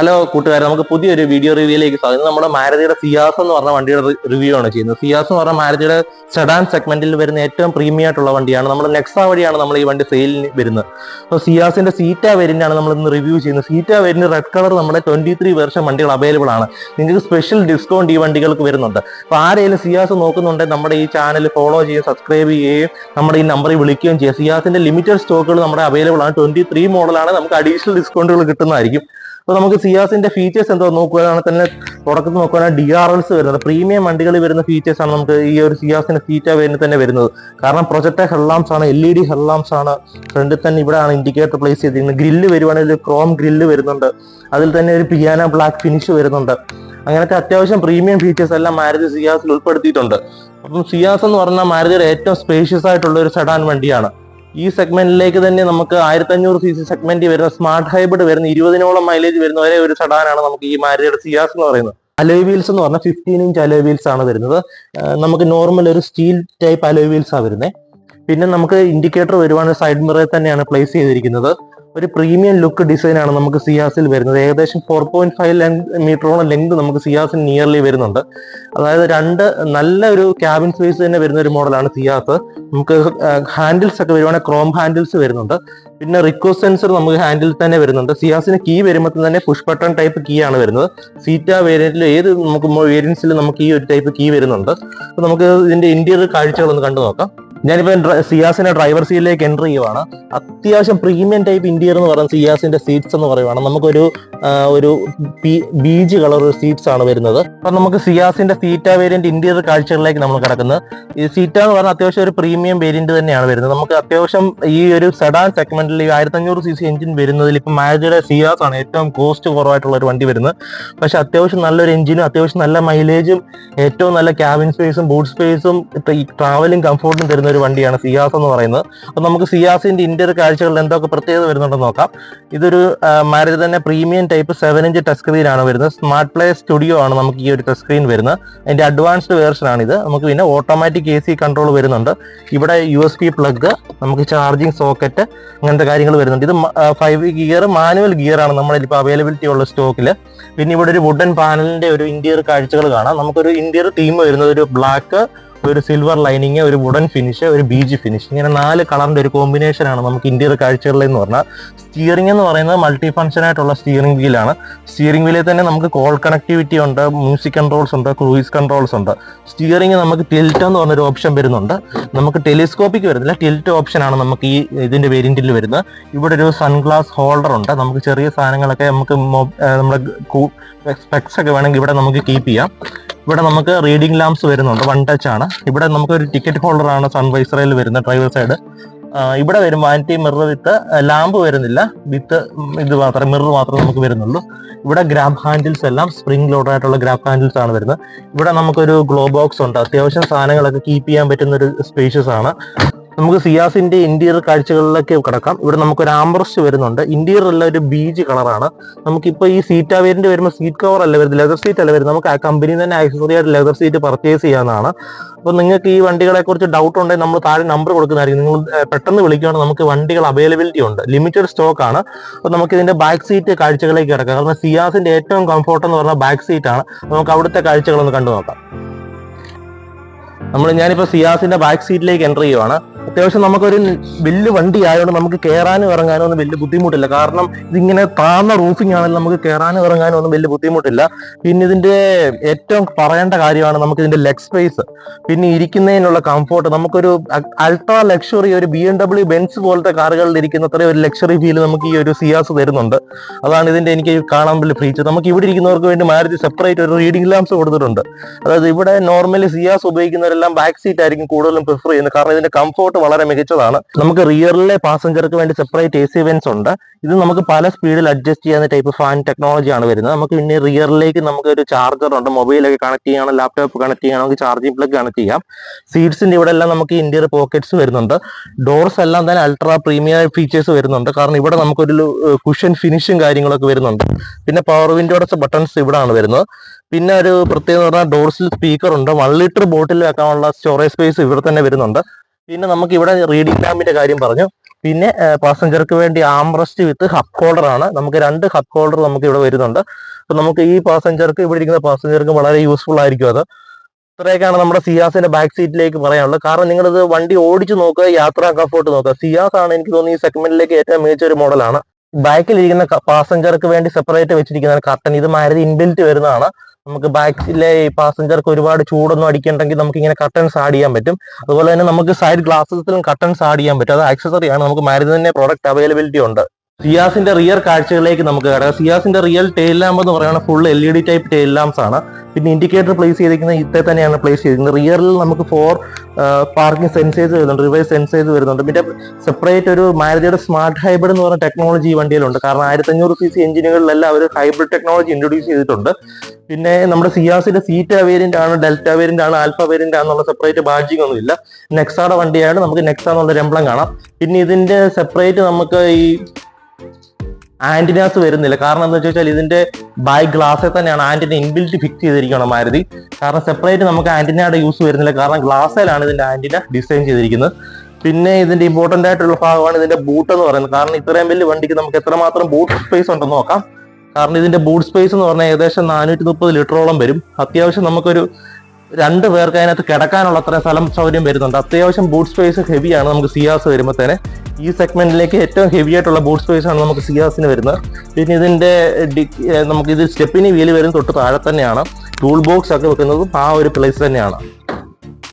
Hello കൂട്ടുകാരെ. നമുക്ക് പുതിയൊരു വീഡിയോ റിവ്യൂയിലേക്ക് സ്വാഗതം. നമ്മുടെ മാരുതിയുടെ സിയാസ് എന്ന് പറഞ്ഞ വണ്ടിയുടെ റിവ്യൂ ആണ് ചെയ്യുന്നത്. സിയാസ് എന്ന് പറഞ്ഞ മാരുതിയുടെ സെഡാൻ സെഗ്മെന്റിൽ വരുന്ന ഏറ്റവും പ്രീമിയം ആയിട്ടുള്ള വണ്ടിയാണ്. നമ്മൾ നെക്സ വഴിയാണ് നമ്മൾ ഈ വണ്ടി സെയിലിന് വരുന്നത്. അപ്പോൾ സിയാസിന്റെ സീറ്റ വേരിയന്റ് ആണ് നമ്മൾ ഇന്ന് റിവ്യൂ ചെയ്യുന്നത്. സീറ്റ വേരിയന്റ് റെഡ് കളർ നമ്മുടെ ട്വന്റി ത്രീ വേർഷൻ വണ്ടികൾ അവൈലബിൾ ആണ്. നിങ്ങൾക്ക് സ്പെഷ്യൽ ഡിസ്കൗണ്ട് ഈ വണ്ടികൾക്ക് വരുന്നുണ്ട്. അപ്പോൾ ആരെങ്കിലും സിയാസ് നോക്കുന്നുണ്ടെങ്കിൽ നമ്മുടെ ഈ ചാനൽ ഫോളോ ചെയ്യുകയും സബ്സ്ക്രൈബ് ചെയ്യുകയും നമ്മുടെ ഈ നമ്പറിൽ വിളിക്കുകയും ചെയ്യുക. സിയാസിന്റെ ലിമിറ്റഡ് സ്റ്റോക്കുകൾ നമ്മുടെ അവൈലബിൾ ആണ്. ട്വന്റി ത്രീ മോഡലാണ് നമുക്ക് അഡീഷണൽ ഡിസ്കൗണ്ടുകൾ കിട്ടുന്നതായിരിക്കും. അപ്പോൾ നമുക്ക് സിയാസിന്റെ ഫീച്ചേഴ്സ് എന്തോ നോക്കുകയാണെങ്കിൽ തന്നെ തുടക്കത്തിൽ നോക്കുകയാണെങ്കിൽ ഡി ആർ എൽസ് വരുന്നത്. പ്രീമിയം വണ്ടികളിൽ വരുന്ന ഫീച്ചേഴ്സ് ആണ് നമുക്ക് ഈ ഒരു സിയാസിന്റെ സീറ്റ വേരിയന്റ് തന്നെ വരുന്നത്. കാരണം പ്രൊജക്ടർ ഹെഡ്ലാംസ് ആണ് എൽ ഇ ഡി ഹെഡ്ലാംസ് ആണ്. ഫ്രണ്ടിൽ തന്നെ ഇവിടെയാണ് ഇൻഡിക്കേറ്റർ പ്ലേസ് ചെയ്തിരിക്കുന്നത്. ഗ്രില്ല് വരുവാണെങ്കിൽ ക്രോം ഗ്രില്ല് വരുന്നുണ്ട്. അതിൽ തന്നെ ഒരു പിയാന ബ്ലാക്ക് ഫിനിഷ് വരുന്നുണ്ട്. അങ്ങനത്തെ അത്യാവശ്യം പ്രീമിയം ഫീച്ചേഴ്സ് എല്ലാം മാരുതി സിയാസിൽ ഉൾപ്പെടുത്തിയിട്ടുണ്ട്. അപ്പം സിയാസ് എന്ന് പറഞ്ഞാൽ മാരുതിയുടെ ഏറ്റവും സ്പേഷ്യസ് ആയിട്ടുള്ള ഒരു സെഡാൻ വണ്ടിയാണ്. ഈ സെഗ്മെന്റിലേക്ക് തന്നെ നമുക്ക് ആയിരത്തി അഞ്ഞൂറ് സി സി സെഗ്മെന്റ് വരുന്ന സ്മാർട്ട് ഹൈബ്രിഡ് വരുന്ന ഇരുപതിനോളം മൈലേജ് വരുന്ന ഒരേ ഒരു സെഡാനാണ് നമുക്ക് ഈ മാരുതിയുടെ സിയാസ് എന്ന് പറയുന്നത്. അലോയ് വീൽസ് എന്ന് പറഞ്ഞാൽ ഫിഫ്റ്റീൻ ഇഞ്ച് അലോയ് വീൽസ് ആണ് വരുന്നത്. നമുക്ക് നോർമൽ ഒരു സ്റ്റീൽ ടൈപ്പ് അലോയ് വീൽസ് ആണ് വരുന്നത് പിന്നെ നമുക്ക് ഇൻഡിക്കേറ്റർ വരുവാണെങ്കിൽ സൈഡ് മിററിൽ തന്നെയാണ് പ്ലേസ് ചെയ്തിരിക്കുന്നത്. ഒരു പ്രീമിയം ലുക്ക് ഡിസൈനാണ് നമുക്ക് സിയാസിൽ വരുന്നത്. ഏകദേശം ഫോർ പോയിന്റ് ഫൈവ് മീറ്ററോളം ലെങ്ത് നമുക്ക് സിയാസിൽ നിയർലി വരുന്നുണ്ട്. അതായത് രണ്ട് നല്ല ഒരു ക്യാബിൻ സ്പേസ് തന്നെ വരുന്ന ഒരു മോഡലാണ് സിയാസ്. നമുക്ക് ഹാൻഡിൽസ് ഒക്കെ വരുവാണെങ്കിൽ ക്രോം ഹാൻഡിൽസ് വരുന്നുണ്ട്. പിന്നെ റിക്കോ സെൻസർ നമുക്ക് ഹാൻഡിൽ തന്നെ വരുന്നുണ്ട്. സിയാസിന് കീ വരുമ്പോൾ തന്നെ പുഷ് ബട്ടൺ ടൈപ്പ് കീ ആണ് വരുന്നത്. സീറ്റ വേരിയന്റിൽ ഏത് നമുക്ക് വേരിയൻസിൽ നമുക്ക് ഈ ഒരു ടൈപ്പ് കീ വരുന്നുണ്ട്. അപ്പോൾ നമുക്ക് ഇതിന്റെ ഇന്റീരിയർ കാഴ്ചകളൊന്ന് കണ്ടു നോക്കാം ഞാനിപ്പോ ഡ്ര- സിയാസിന്റെ ഡ്രൈവർ സീറ്റിലേക്ക് എന്റർ ചെയ്യുവാണ്. അത്യാവശ്യം പ്രീമിയം ടൈപ്പ് ഇന്റീരിയർ എന്ന് പറയുന്നത് സിയാസിന്റെ സീറ്റ്സ് എന്ന് പറയുവാണ്. നമുക്കൊരു ഒരു ബീജ് കളർ സീറ്റ്സ് ആണ് വരുന്നത്. അപ്പൊ നമുക്ക് സിയാസിന്റെ സീറ്റ വേരിയന്റ് ഇന്റീരിയർ കാഴ്ചകളിലേക്ക് നമ്മൾ കിടക്കുന്നത് ഈ സീറ്റ എന്ന് പറഞ്ഞാൽ അത്യാവശ്യം ഒരു പ്രീമിയം വേരിയന്റ് തന്നെയാണ് വരുന്നത്. നമുക്ക് അത്യാവശ്യം ഈ ഒരു സെഡാൻ സെഗ്മെന്റിൽ ഈ ആയിരത്തി അഞ്ഞൂറ് സി സി എഞ്ചിൻ വരുന്നതിൽ ഇപ്പൊ മാരുതിയുടെ സിയാസ് ആണ് ഏറ്റവും കോസ്റ്റ് കുറവായിട്ടുള്ള ഒരു വണ്ടി വരുന്നത്. പക്ഷെ അത്യാവശ്യം നല്ലൊരു എഞ്ചിനും അത്യാവശ്യം നല്ല മൈലേജും ഏറ്റവും നല്ല ക്യാബിൻ സ്പേസും ബൂട്ട് സ്പേസും ട്രാവലിംഗ് കംഫോർട്ടും തരുന്ന ഒരു വണ്ടിയാണ് സിയാസ് എന്ന് പറയുന്നത്. അപ്പോൾ നമുക്ക് സിയാസിന്റെ ഇന്റീരിയർ കാഴ്ചകളിൽ എന്തൊക്കെ പ്രത്യേകത വരുന്നുണ്ടെന്ന് നോക്കാം. ഇതൊരു മാരുതി തന്നെ premium type seven inch touch സ്ക്രീനാണ് വരുന്നത്. സ്മാർട്ട് പ്ലേ സ്റ്റുഡിയോ ആണ് നമുക്ക് ഈ ഒരു ടച്ച് സ്ക്രീൻ വരുന്നത്. അതിന്റെ അഡ്വാൻസ്ഡ് വേർഷൻ ആണ് ഇത്. നമുക്ക് പിന്നെ ഓട്ടോമാറ്റിക് എ സി കൺട്രോൾ വരുന്നുണ്ട്. ഇവിടെ യു എസ് പി പ്ലഗ് നമുക്ക് ചാർജിങ് സോക്കറ്റ് അങ്ങനത്തെ കാര്യങ്ങൾ വരുന്നുണ്ട്. ഇത് ഫൈവ് ഗിയർ മാനുവൽ ഗിയർ ആണ് നമ്മുടെ ഇപ്പോൾ അവൈലബിലിറ്റി ഉള്ള സ്റ്റോക്കിൽ പിന്നെ ഇവിടെ ഒരു വുഡൻ പാനലിന്റെ ഒരു ഇന്റീരിയർ കാഴ്ചകൾ കാണാം. നമുക്കൊരു ഇന്റീരിയർ തീം വരുന്നത് ഒരു ബ്ലാക്ക് ഒരു സിൽവർ ലൈനിങ് ഒരു വുഡൻ ഫിനിഷ് ഒരു ബീജ് ഫിനിഷ് ഇങ്ങനെ നാല് കളറിന്റെ ഒരു കോമ്പിനേഷൻ ആണ് നമുക്ക് ഇന്ത്യയുടെ കാഴ്ചകളിൽ എന്ന് പറഞ്ഞാൽ സ്റ്റിയറിംഗ് എന്ന് പറയുന്നത് മൾട്ടി ഫംഗ്ഷൻ ആയിട്ടുള്ള സ്റ്റിയറിംഗ് വീലാണ് സ്റ്റിയറിംഗ് വീലിൽ തന്നെ നമുക്ക് കോൾ കണക്ടിവിറ്റി ഉണ്ട് മ്യൂസിക് കൺട്രോൾസ് ഉണ്ട് ക്രൂയിസ് കൺട്രോൾസ് ഉണ്ട്. സ്റ്റിയറിംഗ് നമുക്ക് ടിൽറ്റ് എന്ന് പറഞ്ഞൊരു ഓപ്ഷൻ വരുന്നുണ്ട്. നമുക്ക് ടെലിസ്കോപ്പിക്ക് വരുന്നില്ല ടിൽറ്റ് ഓപ്ഷൻ ആണ് നമുക്ക് ഈ ഇതിന്റെ വേരിയന്റിൽ വരുന്നത്. ഇവിടെ ഒരു സൺഗ്ലാസ് ഹോൾഡർ ഉണ്ട്. നമുക്ക് ചെറിയ സാധനങ്ങളൊക്കെ നമുക്ക് നമ്മുടെ സ്പെക്സ് ഒക്കെ വേണമെങ്കിൽ ഇവിടെ നമുക്ക് കീപ്പ് ചെയ്യാം. ഇവിടെ നമുക്ക് റീഡിംഗ് ലാംപ്സ് വരുന്നുണ്ട് വൺ ടച്ച് ആണ്. ഇവിടെ നമുക്ക് ഒരു ടിക്കറ്റ് ഹോൾഡർ ആണ് സൺവൈസറിൽ വരുന്നത് ഡ്രൈവർ സൈഡ് ഇവിടെ വരും. വാനിറ്റി മിറർ വിത്ത് ലാമ്പ് വരുന്നില്ല. വിത്ത് ഇത് മാത്രം മിറർ മാത്രമേ നമുക്ക് വരുന്നുള്ളൂ. ഇവിടെ ഗ്രാബ് ഹാൻഡിൽസ് എല്ലാം സ്പ്രിംഗ് ലോഡ് ആയിട്ടുള്ള ഗ്രാബ് ഹാൻഡിൽസ് ആണ് വരുന്നത്. ഇവിടെ നമുക്കൊരു ഗ്ലോ ബോക്സ് ഉണ്ട്. അത്യാവശ്യം സാധനങ്ങളൊക്കെ കീപ്പ് ചെയ്യാൻ പറ്റുന്ന ഒരു സ്പേഷ്യസ് ആണ്. നമുക്ക് സിയാസിന്റെ ഇന്റീരിയർ കാഴ്ചകളിലേക്ക് കിടക്കാം. ഇവിടെ നമുക്ക് ഒരു ആംബ്രസ് വരുന്നുണ്ട്. ഇന്റീരിയർ ഉള്ള ഒരു ബീജ് കളറാണ്. നമുക്കിപ്പോൾ ഈ സീറ്റ് വേരിയന്റ് വരുമ്പോൾ സീറ്റ് കവർ അല്ല വരുന്നത്. ലെതർ സീറ്റ് അല്ല വരുന്നത്. നമുക്ക് ആ കമ്പനി തന്നെ ആക്സസറി ആയിട്ട് ലെതർ സീറ്റ് പർച്ചേസ് ചെയ്യാവുന്നതാണ്. അപ്പോൾ നിങ്ങൾക്ക് ഈ വണ്ടികളെ കുറിച്ച് ഡൗട്ട് ഉണ്ടെങ്കിൽ നമ്മൾ താഴെ നമ്പർ കൊടുക്കുന്നതായിരിക്കും. നിങ്ങൾ പെട്ടെന്ന് വിളിക്കുകയാണെങ്കിൽ നമുക്ക് വണ്ടികൾ അവൈലബിലിറ്റി ഉണ്ട്. ലിമിറ്റഡ് സ്റ്റോക്ക് ആണ്. അപ്പോൾ നമുക്ക് ഇതിന്റെ ബാക്ക് സീറ്റ് കാഴ്ചകളിലേക്ക് കിടക്കാം. കാരണം സിയാസിന്റെ ഏറ്റവും കംഫോർട്ട് എന്ന് പറഞ്ഞാൽ ബാക്ക് സീറ്റ് ആണ്. നമുക്ക് അവിടുത്തെ കാഴ്ചകളൊന്ന് കണ്ടു നോക്കാം നമ്മൾ ഞാനിപ്പോൾ സിയാസിന്റെ ബാക്ക് സീറ്റിലേക്ക് എന്റർ ചെയ്യുവാണ്. അത്യാവശ്യം നമുക്കൊരു വലിയ വണ്ടി ആയതുകൊണ്ട് നമുക്ക് കയറാനും ഇറങ്ങാനും ഒന്നും വലിയ ബുദ്ധിമുട്ടില്ല. കാരണം ഇതിങ്ങനെ താഴ്ന്ന റൂഫിംഗ് ആണെങ്കിൽ നമുക്ക് കയറാനും ഇറങ്ങാനും ഒന്നും വലിയ ബുദ്ധിമുട്ടില്ല. പിന്നെ ഇതിന്റെ ഏറ്റവും പറയേണ്ട കാര്യമാണ് നമുക്ക് ഇതിന്റെ ലെഗ് സ്പേസ് പിന്നെ ഇരിക്കുന്നതിനുള്ള കംഫോർട്ട് നമുക്കൊരു അൾട്രാ ലക്ഷറി ഒരു ബി എം ഡബ്ല്യു ബെൻസ് പോലത്തെ കാറുകളിൽ ഇരിക്കുന്ന അത്രയും ഒരു ലക്ഷറി ഫീൽ നമുക്ക് ഈ ഒരു സിയാസ് തരുന്നുണ്ട്. അതാണ് ഇതിന്റെ എനിക്ക് കാണാൻ വലിയ ഫീച്ചർ നമുക്ക് ഇവിടെ ഇരിക്കുന്നവർക്ക് വേണ്ടി മാരുതി സെപ്പറേറ്റ് ഒരു റീഡിംഗ് ലാംസ് കൊടുത്തിട്ടുണ്ട്. അതായത് ഇവിടെ നോർമലി സിയാസ് ഉപയോഗിക്കുന്നവരെല്ലാം ബാക്ക് സീറ്റ് ആയിരിക്കും കൂടുതലും പ്രിഫർ ചെയ്യുന്നത്. കാരണം ഇതിന്റെ കംഫോർട്ട് വളരെ മികച്ചതാണ്. നമുക്ക് റിയറിലെ പാസഞ്ചർക്ക് വേണ്ടി സെപ്പറേറ്റ് എ സി വെൻസ് ഉണ്ട്. ഇത് നമുക്ക് പല സ്പീഡിൽ അഡ്ജസ്റ്റ് ചെയ്യുന്ന ടൈപ്പ് ഫാൻ ടെക്നോളജി ആണ് വരുന്നത്. നമുക്ക് പിന്നെ റിയറിലേക്ക് നമുക്ക് ഒരു ചാർജർ ഉണ്ട്. മൊബൈലൊക്കെ കണക്ട് ചെയ്യണം ലാപ്ടോപ്പ് കണക്ട് ചെയ്യണം നമുക്ക് ചാർജിംഗ് പ്ലഗ് കണക്ട് ചെയ്യാം. സീറ്റ്സിന്റെ ഇവിടെ എല്ലാം നമുക്ക് ഇന്റീരിയർ പോക്കറ്റ്സ് വരുന്നുണ്ട്. ഡോർസ് എല്ലാം തന്നെ അൾട്രാ പ്രീമിയം ഫീച്ചേഴ്സ് വരുന്നുണ്ട്. കാരണം ഇവിടെ നമുക്കൊരു കുഷൻ ഫിനിഷും കാര്യങ്ങളൊക്കെ വരുന്നുണ്ട്. പിന്നെ പവർ വിൻഡോയുടെ ബട്ടൺസ് ഇവിടെയാണ് വരുന്നത്. പിന്നെ ഒരു പ്രത്യേകത പറഞ്ഞാൽ ഡോർസിൽ സ്പീക്കർ ഉണ്ട്. വൺ ലിറ്റർ ബോട്ടിൽ വെക്കാനുള്ള സ്റ്റോറേജ് സ്പേസ് ഇവിടെ തന്നെ വരുന്നുണ്ട്. പിന്നെ നമുക്ക് ഇവിടെ റീഡിംഗ് ലാമ്പിന്റെ കാര്യം പറഞ്ഞു. പിന്നെ പാസഞ്ചർക്ക് വേണ്ടി ആംറസ്റ്റ് വിത്ത് ഹബ് ഹോൾഡർ ആണ്. നമുക്ക് രണ്ട് ഹബ് ഹോൾഡർ നമുക്ക് ഇവിടെ വരുന്നുണ്ട്. അപ്പൊ നമുക്ക് ഈ പാസഞ്ചർക്ക് ഇവിടെ ഇരിക്കുന്ന പാസഞ്ചർക്ക് വളരെ യൂസ്ഫുൾ ആയിരിക്കും അത്. ഇത്രയൊക്കെയാണ് നമ്മുടെ സിയാസിന്റെ ബാക്ക് സീറ്റിലേക്ക് പറയാനുള്ളത്. കാരണം നിങ്ങളിത് വണ്ടി ഓടിച്ചു നോക്കുക യാത്രാ കംഫോർട്ട് നോക്കുക. സിയാസ് ആണ് എനിക്ക് തോന്നുന്നു ഈ സെഗ്മെന്റിലേക്ക് ഏറ്റവും മികച്ച ഒരു മോഡലാണ് ബാക്കിലിരിക്കുന്ന പാസഞ്ചർക്ക് വേണ്ടി സെപ്പറേറ്റ് വെച്ചിരിക്കുന്ന കർട്ടൻ ഇത് മാരുതി ഇൻബിൽറ്റ് വരുന്നതാണ്. നമുക്ക് ബാക്കിലെ ഈ പാസഞ്ചർക്ക് ഒരുപാട് ചൂടൊന്നും അടിക്കണ്ടെങ്കിൽ നമുക്ക് ഇങ്ങനെ കട്ടൻസ് ആഡ് ചെയ്യാൻ പറ്റും. അതുപോലെ തന്നെ നമുക്ക് സൈഡ് ഗ്ലാസസിലും കട്ടൻസ് ആഡ് ചെയ്യാൻ പറ്റും. അത് ആക്സസറി ആണ്. നമുക്ക് മാരുതി തന്നെ പ്രോഡക്റ്റ് അവൈലബിലിറ്റി ഉണ്ട്. സിയാസിന്റെ റിയർ കാഴ്ചകളിലേക്ക് നമുക്ക് കിടക്കാം. സിയാസിന്റെ റിയൽ ടെയിൽ ലാമ്പ് എന്ന് പറയുന്നത് full L E D type tail lamps ആണ്. പിന്നെ ഇൻഡിക്കേറ്റർ പ്ലേസ് ചെയ്തിരിക്കുന്നത് ഇത്തെ തന്നെയാണ് പ്ലേസ് ചെയ്തിരിക്കുന്നത്. റിയറിൽ നമുക്ക് ഫോർ പാർക്കിംഗ് സെൻസേഴ്സ് വരുന്നുണ്ട് റിവേഴ്സ് സെൻസേഴ്സ് വരുന്നുണ്ട്. പിന്നെ സെപ്പറേറ്റ് ഒരു മാരുതിയുടെ സ്മാർട്ട് ഹൈബ്രിഡ് എന്ന് പറഞ്ഞ ടെക്നോളജി ഈ വണ്ടിയിലുണ്ട്. കാരണം ആയിരത്തി അഞ്ഞൂറ് സി സി എഞ്ചിനുകളിലെല്ലാം അവർ ഹൈബ്രിഡ് ടെക്നോളജി ഇൻട്രൊഡ്യൂസ് ചെയ്തിട്ടുണ്ട്. പിന്നെ നമ്മുടെ സിയാസിന്റെ സീറ്റ വേരിയന്റ് ആണ് ഡെൽറ്റ വേരിയന്റ് ആണ് ആൽഫ വേരിയന്റ് ആണെന്നുള്ള സെപ്പറേറ്റ് ബാഡ്ജിങ് ഒന്നും ഇല്ല. നെക്സാടെ വണ്ടിയാണ് നമുക്ക് നെക്സ എന്നുള്ള രംബളം കാണാം. പിന്നെ ഇതിന്റെ സെപ്പറേറ്റ് നമുക്ക് ഈ ആന്റിനാസ് വരുന്നില്ല. കാരണം എന്താ വെച്ചാൽ ഇതിന്റെ ബൈ ഗ്ലാസ്സിൽ തന്നെയാണ് ആന്റിന ഇൻബിൽറ്റ് ഫിക്സ് ചെയ്തിരിക്കണം മാരുതി. കാരണം സെപ്പറേറ്റ് നമുക്ക് ആന്റിനയുടെ യൂസ് വരുന്നില്ല. കാരണം ഗ്ലാസ്സിലാണ് ഇതിന്റെ ആന്റിന ഡിസൈൻ ചെയ്തിരിക്കുന്നത്. പിന്നെ ഇതിന്റെ ഇമ്പോർട്ടന്റ് ആയിട്ടുള്ള ഭാഗമാണ് ഇതിന്റെ ബൂട്ട് എന്ന് പറയുന്നത്. കാരണം ഇത്രയും വലിയ വണ്ടിക്ക് നമുക്ക് എത്രമാത്രം ബൂട്ട് സ്പേസ് ഉണ്ടെന്ന് നോക്കാം. കാരണം ഇതിന്റെ ബൂട്ട് സ്പേസ് എന്ന് പറഞ്ഞാൽ ഏകദേശം നാനൂറ്റി മുപ്പത് ലിറ്ററോളം വരും. അത്യാവശ്യം നമുക്കൊരു രണ്ട് പേർക്ക് അതിനകത്ത് കിടക്കാനുള്ള അത്രയും സ്ഥലം സൗകര്യം വരുന്നുണ്ട്. അത്യാവശ്യം ബൂട്ട് സ്പേസ് ഹെവിയാണ് നമുക്ക് സിയാസ് വരുമ്പോൾ തന്നെ ഈ സെഗ്മെന്റിലേക്ക് ഏറ്റവും ഹെവി ആയിട്ടുള്ള ബോട്ട് സ്പേസ് ആണ് നമുക്ക് സിയാസിന് വരുന്നത്. പിന്നെ ഏർ നമുക്ക് ഇത് സ്റ്റെപ്പിന് വീൽ വരുന്ന തൊട്ട് താഴെ തന്നെയാണ്. ടൂൾ ബോക്സ് ഒക്കെ വെക്കുന്നതും ആ ഒരു പ്ലേസ് തന്നെയാണ്.